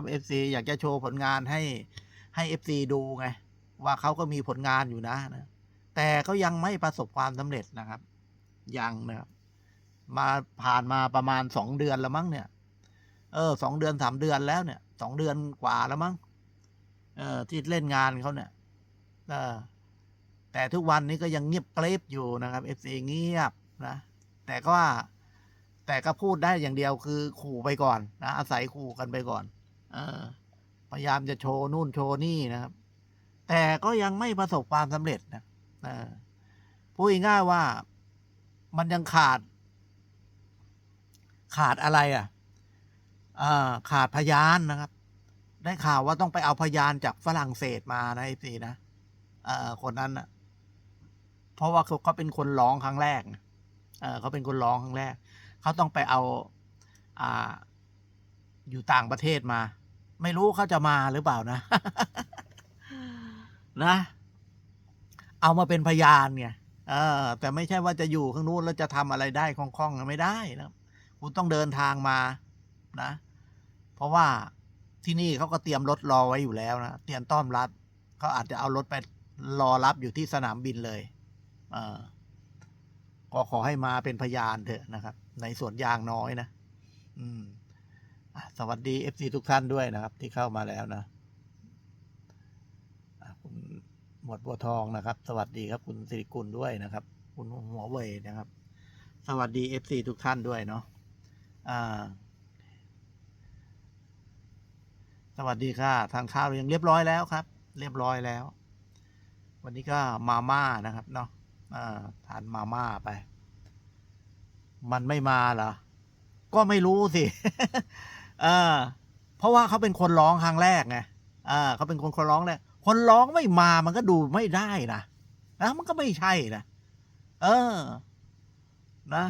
ครับเอฟซีอยากจะโชว์ผลงานให้ให้เอฟซีดูไง ว่าเขาก็มีผลงานอยู่นะนะแต่ก็ยังไม่ประสบความสำเร็จนะครับ ยังนะครับ มาผ่านมาประมาณสองเดือนแล้วมั้งเนี่ย เออสองเดือนสามเดือนแล้วเนี่ยสองเดือนกว่าแล้วมั้งเออที่เล่นงานเขาเนี่ยเออแต่ทุกวันนี้ก็ยังเงียบเกรบอยู่นะครับเอฟซีเงียบนะแต่ก็ว่าแต่ก็พูดได้อย่างเดียวคือขู่ไปก่อนนะอาศัยขู่กันไปก่อน พยายามจะโชว์นู่นโชว์นี่นะครับ แต่ก็ยังไม่ประสบความสำเร็จนะพูดง่ายว่ามันยังขาด ขาดอะไรอะอ่าขาดพยานนะครับ ได้ข่าวว่าต้องไปเอาพยานจากฝรั่งเศสมานะไอ้สินะคนนั้นอะเพราะว่าเขาเป็นคนร้องครั้งแรกเเขาเป็นคนร้องครั้งแรก เขาต้องไปเอาอ่าอยู่ต่างประเทศมา ไม่รู้เขาจะมาหรือเปล่านะ นะ เอามาเป็นพยานไงเออแต่ไม่ใช่ว่าจะอยู่ข้างนู้นแล้วจะทำอะไรได้คล่องๆไม่ได้นะคุณต้องเดินทางมานะ เพราะว่าที่นี่เขาก็เตรียมรถรอไว้อยู่แล้วนะเตรียมต้อนรับเขาอาจจะเอารถไปรอรับอยู่ที่สนามบินเลย เออก็ขอให้มาเป็นพยานเถอะนะครับ ในสวนยางน้อยนะ อืมอะ สวัสดีเอฟซีทุกท่านด้วยนะครับ ที่เข้ามาแล้วนะคุณหมวดบัวทองนะครับ สวัสดีครับคุณสิริกุลด้วยนะครับ คุณหัวเว่ยนะครับ สวัสดีเอฟซีทุกท่านด้วยเนาะสวัสดีค่ะ ทานข้าวหรือยังเรียบร้อยแล้วครับ เรียบร้อยแล้ว วันนี้ก็มาม่านะครับเนาะอ่าทานมาม่าไป มันไม่มาเหรอก็ไม่รู้สิ เออเพราะว่าเขาเป็นคนร้องครั้งแรกไงอ่าเขาเป็นคนคนร้องแรกคนร้องไม่มามันก็ดูไม่ได้นะนะมันก็ไม่ใช่นะเออ นะ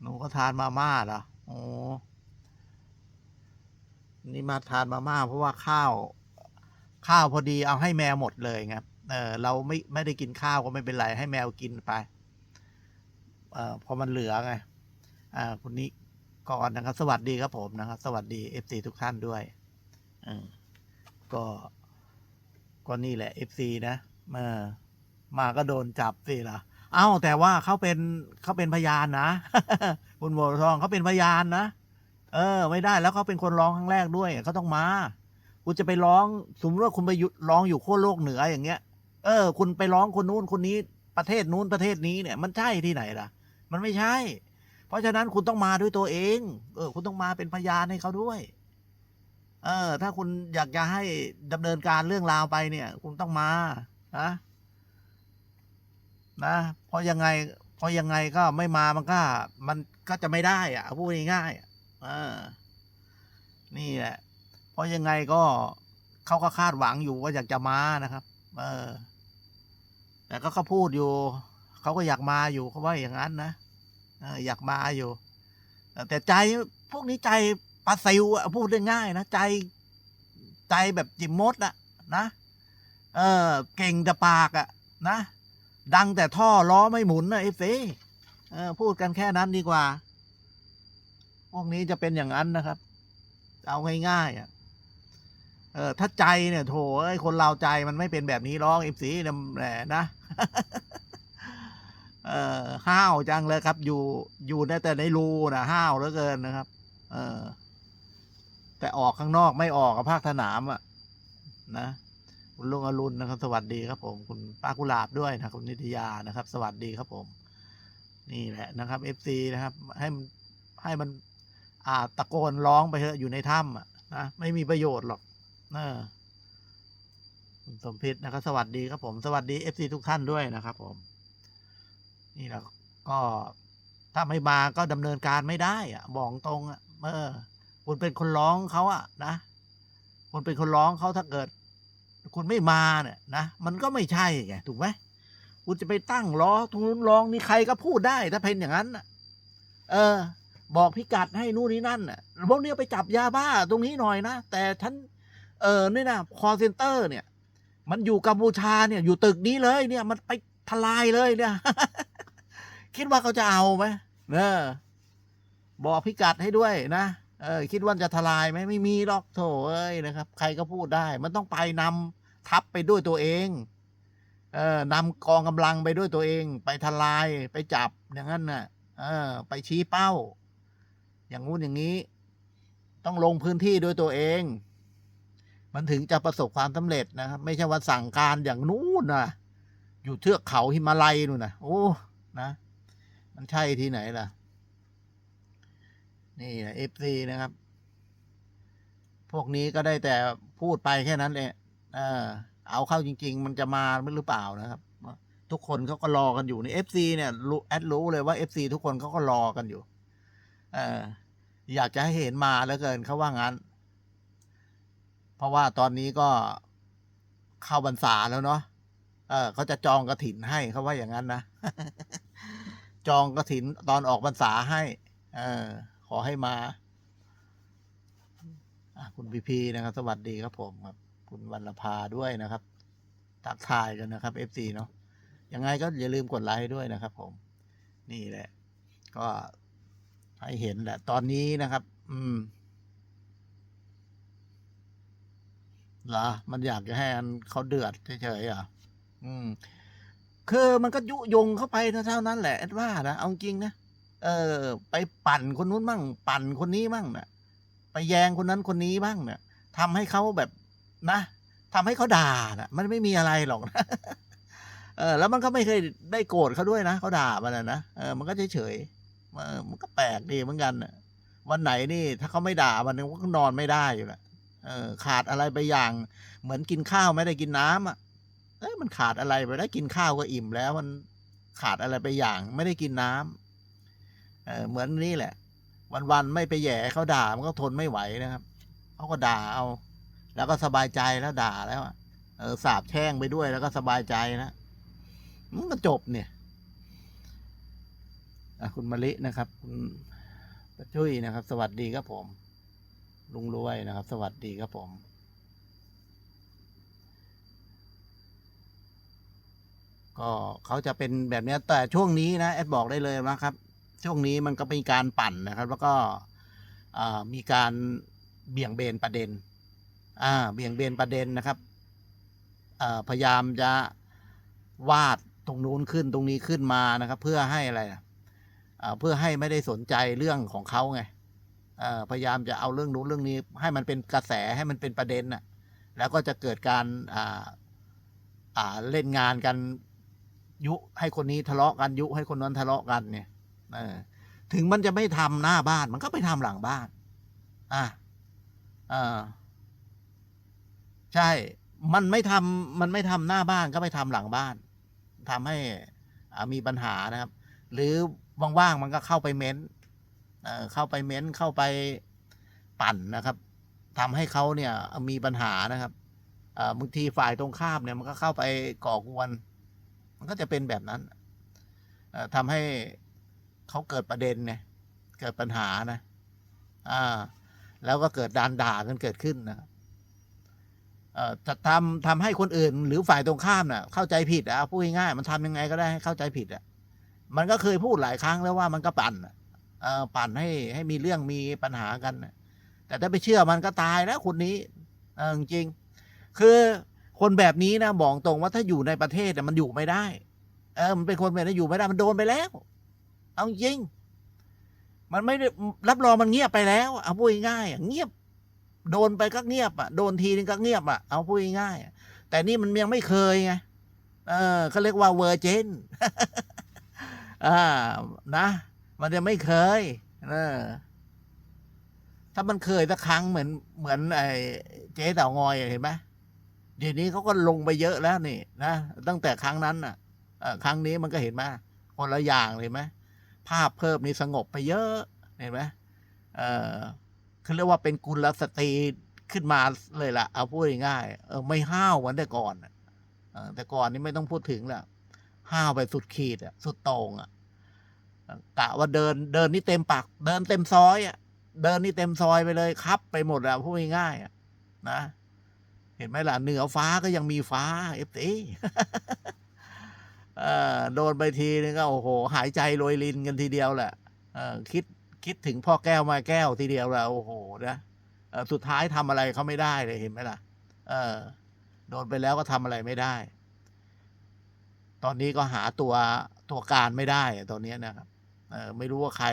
หนูก็ทานมาม่าเหรอโอ้นี่มาทานมาม่าเพราะว่าข้าว ข้าวพอดีเอาให้แมวหมดเลยไงเออเราไม่ไม่ได้กินข้าวก็ไม่เป็นไรให้แมวกินไป เอ่อพอมันเหลือไงอ่าคุณนี้ ก่อนนะครับ สวัสดีครับผมนะครับ สวัสดีเอฟซีทุกท่านด้วยอก็ก็นี่แหละเอฟซีนะมามาก็โดนจับสิล่ะเอ้าแต่ว่าเขาเป็นเขาเป็นพยานนะคุณบัวทองเขาเป็นพยานนะเออ ไม่ได้แล้วเขาเป็นคนร้องครั้งแรกด้วยเขาต้องมาคุณจะไปร้องสมมติว่าคุณไปร้องอยู่ขั้วโลกเหนืออย่างเงี้ย เออ คุณไปร้องคนนู้นคนนี้ประเทศนู้นประเทศนี้เนี่ย มันใช่ที่ไหนล่ะ มันไม่ใช่ เพราะฉะนั้นคุณต้องมาด้วยตัวเอง เออ คุณต้องมาเป็นพยานให้เขาด้วย เออ ถ้าคุณอยากจะให้ดำเนินการเรื่องราวไปเนี่ย คุณต้องมานะนะเพราะยังไงเพราะยังไงก็ไม่มามันก็ มันก็จะไม่ได้อะพูดง่ายๆอะเออนี่แหละ เพราะยังไงก็เขาก็คาดหวังอยู่ว่าอยากจะมานะครับ เออ แต่ก็เขาพูดอยู่ เขาก็อยากมาอยู่เขาว่าอย่างนั้นนะ อยากมาอยู่ แต่ใจพวกนี้ใจปลาซิวอะพูดได้ง่ายนะ ใจใจแบบจิมมดอะนะ เออ เก่งแต่ปากอะนะ ดังแต่ท่อล้อไม่หมุนนะเอฟซีเออพูดกันแค่นั้นดีกว่า พวกนี้จะเป็นอย่างนั้นนะครับ เอาง่ายๆอะเออถ้าใจเนี่ยโถไอ้คนเราใจมันไม่เป็นแบบนี้หร้องเอฟซีเนี่ยแหมนะ เออห้าวจังเลยครับ อยู่อยู่ในแต่ในรูนะห้าวเหลือเกินนะครับ เออ แต่ออกข้างนอกไม่ออกกับภาคสนามอะ นะคุณลุงอรุณนะครับ สวัสดีครับ ผมคุณป้ากุหลาบด้วยนะคุณนิตยานะครับ สวัสดีครับผม นี่แหละนะครับเอฟซีนะครับ ให้มันให้มัน อ่าตะโกนร้องไปเถอะอยู่ในถ้ำอะนะไม่มีประโยชน์หรอกเออคุณสมพิษนะครับ สวัสดีครับผม สวัสดีเอฟซีทุกท่านด้วยนะครับผม นี่แหละก็ถ้าไม่มาก็ดำเนินการไม่ได้อะบอกตรงอะเออคุณเป็นคนร้องเขาอะนะคุณเป็นคนร้องเขาถ้าเกิด คุณไม่มาเนี่ยนะมันก็ไม่ใช่ไงถูกไหมคุณจะไปตั้งล้อตรงนู้นร้องนี่ใครก็พูดได้ถ้าเป็นอย่างนั้นเออ บอกพิกัดให้นู่นนี่นั่นน่ะพวกเนี้ยไปจับยาบ้าตรงนี้หน่อยนะแต่ฉันเออนี่นะคอเซนเตอร์เนี่ย มันอยู่กัมพูชาเนี่ย อยู่ตึกนี้เลยเนี่ย มันไปทลายเลยเนี่ย คิดว่าเขาจะเอาไหมเออบอกพิกัดให้ด้วยนะเออคิดว่าจะทลายไหมไม่มีหรอกโถเอ้ยนะครับ ใครก็พูดได้ มันต้องไปนำทัพไปด้วยตัวเองเออนำกองกำลังไปด้วยตัวเอง ไปทลายไปจับอย่างนั้นน่ะ เออ ไปชี้เป้า อย่างงู้นอย่างนี้ ต้องลงพื้นที่ด้วยตัวเอง มันถึงจะประสบความสำเร็จนะครับ ไม่ใช่ว่าสั่งการอย่างนู้นนะอยู่เทือกเขาหิมาลัยนู่นนะโอ้นะ มันใช่ที่ไหนล่ะ นี่เอฟซีนะครับ พวกนี้ก็ได้แต่พูดไปแค่นั้นเองเออ เอาเข้าจริง ๆ มันจะมาหรือเปล่านะครับ ทุกคนเขาก็รอกันอยู่ในเอฟซีเนี่ยรู้แอดรู้เลยว่าเอฟซีทุกคนเขาก็รอกันอยู่ เอออยากจะให้เห็นมาแล้วเกินเขาว่างั้น เพราะว่าตอนนี้ก็เข้าบรรษาแล้วเนาะเออเขาจะจองกระถินให้เขาว่าอย่างนั้นนะ จองกระถินตอนออกพรรษาให้เออขอให้มาคุณพีพีนะครับ สวัสดีครับผมครับคุณวรรณภาด้วยนะครับทักทายกันนะครับ FC เนาะยังไงก็อย่าลืมกดไลค์ด้วยนะครับ ผม นี่แหละ ก็ให้เห็นแหละ ตอนนี้นะครับ อืมเหรอมันอยากจะให้อันเขาเดือดเฉยๆอะอืม คือมันก็ยุยงเข้าไปเท่านั้นแหละแอดว่านะเอาจริงนะเออ ไปปั่นคนนู้นบ้างปั่นคนนี้บ้างนะไปแยงคนนั้นคนนี้บ้างนี่ยทำให้เขาแบบนะทำให้เขาด่านะมันไม่มีอะไรหรอกนะเออ แล้วมันก็ไม่เคยได้โกรธเขาด้วยนะเขาด่ามันนะนะเออมันก็เฉยๆเออมันก็แปลกดีเหมือนกันน่ะวันไหนนี่ ถ้าเขาไม่ด่ามันก็นอนไม่ได้อยู่แหละเออ ขาดอะไรไปอย่าง เหมือนกินข้าวไม่ได้กินน้ำอะ เอ้ยมันขาดอะไรไปได้กินข้าวก็อิ่มแล้วมันขาดอะไรไปอย่าง ไม่ได้กินน้ำเออเหมือนนี่แหละ วันๆไม่ไปแย่เขาด่ามันก็ทนไม่ไหวนะครับเขาก็ด่าเอา แล้วก็สบายใจแล้วด่าแล้วเออสาบแช่งไปด้วยแล้วก็สบายใจนะมันก็จบเนี่ยอคุณมะลินะครับคุณประจุยนะครับ สวัสดีครับผม ลุงรวยนะครับ สวัสดีครับผม ก็เขาจะเป็นแบบนี้แต่ช่วงนี้นะแอดบอกได้เลยนะครับ ช่วงนี้มันก็มีการปั่นนะครับ แล้วก็มีการเบี่ยงเบนประเด็นอ่าเบี่ยงเบนประเด็นนะครับพยายามจะวาดตรงนู้นขึ้นตรงนี้ขึ้นมานะครับ เพื่อให้อะไรอะเพื่อให้ไม่ได้สนใจเรื่องของเขาไงพยายามจะเอาเรื่องนู้นเรื่องนี้ ให้มันเป็นกระแสให้มันเป็นประเด็นน่ะแล้วก็จะเกิดการเล่นงานกัน ยุให้คนนี้ทะเลาะกันยุให้คนนั้นทะเลาะกันเนี่ยถึงมันจะไม่ทำหน้าบ้าน มันก็ไปทำหลังบ้าน อะอ่าใช่ มันไม่ทำมันไม่ทำหน้าบ้านก็ไปทำหลังบ้านทำให้อมีปัญหานะครับ หรือว่างๆมันก็เข้าไปเม้นเข้าไปเม้นเข้าไปปั่นนะครับทำให้เขาเนี่ยมีปัญหานะครับบางทีฝ่ายตรงข้ามเนี่ยมันก็เข้าไปก่อกวน มันก็จะเป็นแบบนั้นเอ่อทำให้เขาเกิดประเด็นไงเกิดปัญหานะอ่าแล้วก็เกิดดานด่ากันเกิดขึ้นนะเอ่อจะทำทำให้คนอื่น หรือฝ่ายตรงข้ามน่ะเข้าใจผิดอะพูดง่ายๆมันทำยังไงก็ได้ให้เข้าใจผิดอะมันก็เคยพูดหลายครั้งแล้วว่ามันก็ปั่นอะเออปั่นให้ให้มีเรื่องมีปัญหากันนะแต่ถ้าไปเชื่อมันก็ตายแล้วคนนี้เออจริงคือ คนแบบนี้นะบอกตรงว่าถ้าอยู่ในประเทศน่ะมันอยู่ไม่ได้ เออมันเป็นคนแบบนี้อยู่ไม่ได้มันโดนไปแล้ว เอาจริง มันไม่ได้รับรองมันเงียบไปแล้วเอาพูดง่ายเงียบ โดนไปก็เงียบอะโดนทีนึงก็เงียบอะเอาพูดง่ายแต่นี่มันยังไม่เคยไงเออเขาเรียกว่าเวอร์เจนอ่านะ มันจะไม่เคย เออ ถ้ามันเคยสักครั้งเหมือนเหมือนไอ้เจ๊เต่างอยเห็นไหม เดี๋ยวนี้เขาก็ลงไปเยอะแล้วนี่นะตั้งแต่ครั้งนั้นอะครั้งนี้มันก็เห็นไหมคนละอย่างเลยไหมภาพเพิ่มนี่สงบไปเยอะเห็นไหมเออคือเรียกว่าเป็นกุลสตรีขึ้นมาเลยล่ะ เอาพูดง่ายเออไม่ห้าวเหมือนแต่ก่อนแต่ก่อนนี่ไม่ต้องพูดถึงแล้วห้าวไปสุดขีดอะสุดโต่งอะกะว่าเดินเดินนี่เต็มปากเดินเต็มซอยอะเดินนี่เต็มซอยไปเลยครับ ไปหมดอะพูดง่ายๆอะนะ เห็นไหมล่ะเหนือฟ้าก็ยังมีฟ้าเอฟซีเอโดนไปทีนึงก็โอ้โห หายใจโรยลินกันทีเดียวแหละคิดคิดถึงพ่อแก้วมาแก้วทีเดียวแล้วโอ้โหนะสุดท้ายทำอะไรเขาไม่ได้เลยเห็นไหมล่ะ เออ โดนไปแล้วก็ทำอะไรไม่ได้ ตอนนี้ก็หาตัวตัวการไม่ได้ตอนนี้นะครับเออไม่รู้ว่าใคร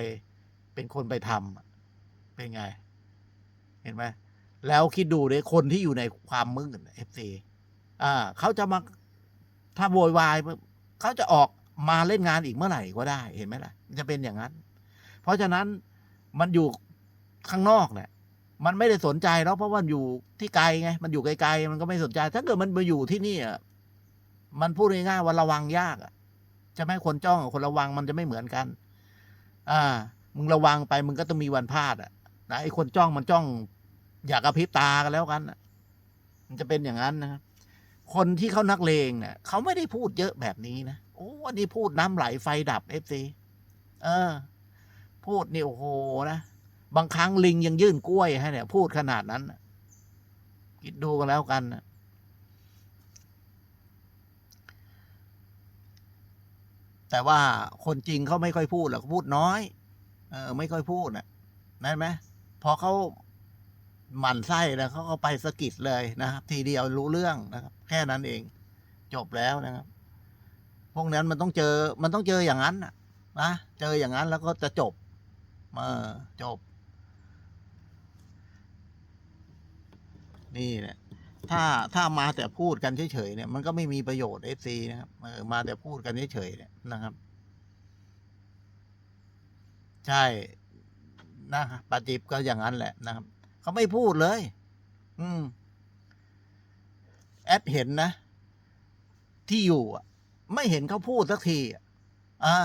เป็นคนไปทำเป็นไง เห็นไหม แล้วคิดดูเลยคนที่อยู่ในความมืดเอฟซีอ่าเขาจะมาถ้าโวยวายเขาจะออกมาเล่นงานอีกเมื่อไหร่ก็ได้เห็นไหมล่ะ จะเป็นอย่างนั้น เพราะฉะนั้นมันอยู่ข้างนอกเนี่ยมันไม่ได้สนใจแล้วเพราะว่ามันอยู่ที่ไกลไง มันอยู่ไกลๆมันก็ไม่สนใจ ถ้าเกิดมันมาอยู่ที่นี่อะมันพูดง่ายๆว่าระวังยากอะจะไม่คนจ้องคนระวังมันจะไม่เหมือนกัน อ่า มึงระวังไปมึงก็ต้องมีวันพลาดอะนะไอ้คนจ้องมันจ้อง อยากกระพริบตากันแล้วกันน่ะมันจะเป็นอย่างนั้นนะครับคนที่เขานักเลงเนี่ยเขาไม่ได้พูดเยอะแบบนี้นะโอ้อันนี้พูดน้ำไหลไฟดับเอฟซีเออ พูดนี่โอ้โหนะบางครั้งลิงยังยื่นกล้วยให้เนี่ย พูดขนาดนั้นคิดดูกันแล้วกันนะแต่ว่าคนจริงเขาไม่ค่อยพูดหรอกพูดน้อย เออ ไม่ค่อยพูดนะนั่นไหมพอเขา หมั่นไส้แล้วเขาก็ไปสะกิดเลยนะครับ ทีเดียวรู้เรื่องนะครับ แค่นั้นเอง จบแล้วนะครับ พวกนั้นมันต้องเจอมันต้องเจออย่างนั้นนะเจออย่างนั้นแล้วก็จะจบเออจบ นี่แหละถ้าถ้ามาแต่พูดกันเฉยๆเนี่ย มันก็ไม่มีประโยชน์เอฟซีนะครับมาแต่พูดกันเฉยๆเนี่ยนะครับ ใช่นะครับปาจิบก็อย่างนั้นแหละนะครับ เขาไม่พูดเลย อืม แอดเห็นนะ ที่อยู่อะ ไม่เห็นเขาพูดสักทีอะอ่า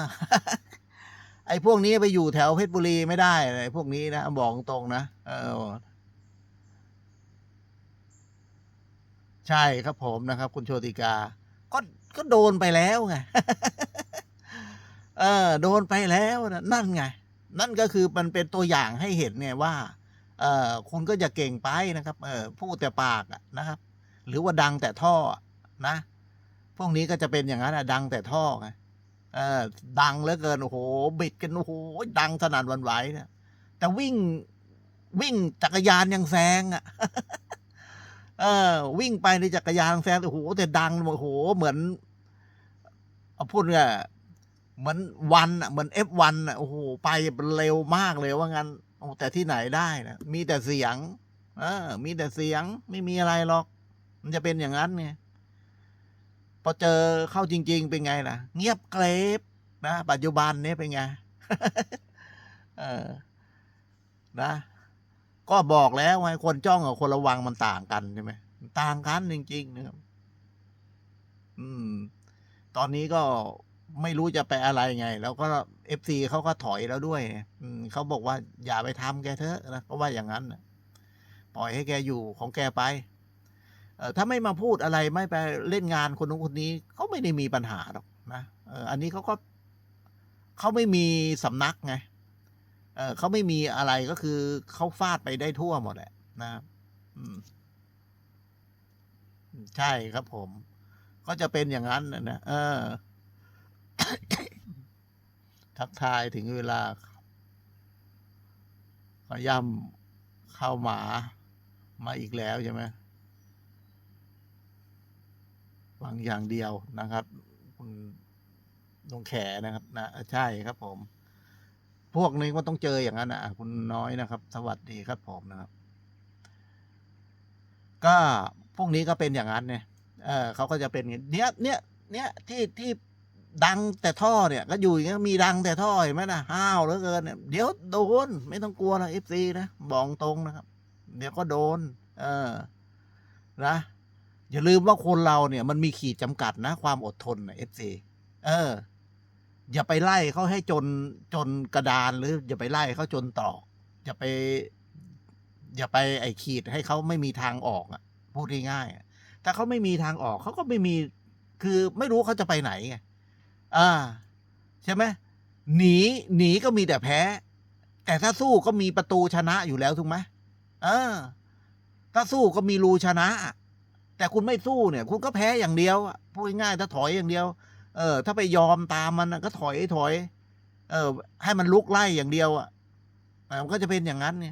ไอ้พวกนี้ไปอยู่แถวเพชรบุรีไม่ได้เลยพวกนี้นะบอกตรงนะเออ ใช่ครับผมนะครับ คุณโชติกา ก็ก็โดนไปแล้วไงเออ โดนไปแล้วนะนั่นไง นั่นก็คือมันเป็นตัวอย่างให้เห็นไงว่า เออคุณก็อย่าเก่งไปนะครับเออพูดแต่ปากนะครับ หรือว่าดังแต่ท่อนะ พวกนี้ก็จะเป็นอย่างนั้นอะดังแต่ท่อไงเออดังเหลือเกินโอ้โหบิดกันโอ้โหดังสนั่นวันไหวเนี่ยแต่วิ่งวิ่งจักรยานยังแซงอะเออ วิ่งไปในจักรยานแซงโอ้โหแต่ดังโอ้โหเหมือนเอาพูดเนี่ยเหมือนวันอะเหมือนเอฟวันอะโอ้โหไปเร็วมากเลยว่างั้น โอ้แต่ที่ไหนได้นะมีแต่เสียง เออ มีแต่เสียงไม่มีอะไรหรอก มันจะเป็นอย่างนั้นไงพอเจอเข้าจริง ๆ เป็นไงล่ะ เงียบเกรบนะปัจจุบันนี้เป็นไงเออนะ ก็บอกแล้วไงคนจ้องกับคนระวังมันต่างกันใช่ไหมต่างกันจริงๆนะครับอืม ตอนนี้ก็ ไม่รู้จะไปอะไรไง แล้วก็เอฟซีเขาก็ถอยแล้วด้วย อืมเขาบอกว่าอย่าไปทำแกเถอะนะก็ว่าอย่างนั้นปล่อยให้แกอยู่ของแกไปเออถ้าไม่มาพูดอะไรไม่ไปเล่นงานคนนู้นคนนี้เขาไม่ได้มีปัญหาหรอกนะเอออันนี้เขาก็เขาไม่มีสำนักไงเออเขาไม่มีอะไรก็คือเขาฟาดไปได้ทั่วหมดแหละนะอืมใช่ครับผม ก็จะเป็นอย่างนั้นนะเออ ทักทายถึงเวลาขย่ำเข้าหมามาอีกแล้วใช่ไหมบางอย่างเดียวนะครับ คุณลงแขนะครับนะใช่ครับผม พวกนี้ก็ต้องเจออย่างนั้นนะคุณน้อยนะครับ สวัสดีครับผมนะครับ ก็พวกนี้ก็เป็นอย่างนั้นเนี่ยเออเขาก็จะเป็นอย่างเนี้ยเนี้ยเนี้ยที่ที่ ดังแต่ท่อเนี่ย ก็อยู่อย่างเงี้ยมีดังแต่ท่อเห็นไหมนะห้าวเหลือเกินเนี่ยเดี๋ยวโดน ไม่ต้องกลัวนะเอฟซีนะบอกตรงนะครับ เดี๋ยวก็โดน เออ นะอย่าลืมว่าคนเราเนี่ย มันมีขีดจำกัดนะ ความอดทนนะเอฟซีเออ อย่าไปไล่เขาให้จนจนกระดานหรือ อย่าไปไล่เขาจนตรอกอย่าไป อย่าไปไอ้ขีดให้เขาไม่มีทางออกอะพูดง่ายๆถ้าเขาไม่มีทางออกเขาก็ไม่มี คือไม่รู้เขาจะไปไหนไง อ่า ใช่ไหมหนีหนีก็มีแต่แพ้ แต่ถ้าสู้ก็มีประตูชนะอยู่แล้วถูกไหมเออ ถ้าสู้ก็มีรูชนะ แต่คุณไม่สู้เนี่ย คุณก็แพ้อย่างเดียวพูดง่ายๆถ้าถอยอย่างเดียว เออ ถ้าไปยอมตามมันก็ถอยถอย เออ ให้มันลุกไล่อย่างเดียวอะอะมันก็จะเป็นอย่างนั้นไง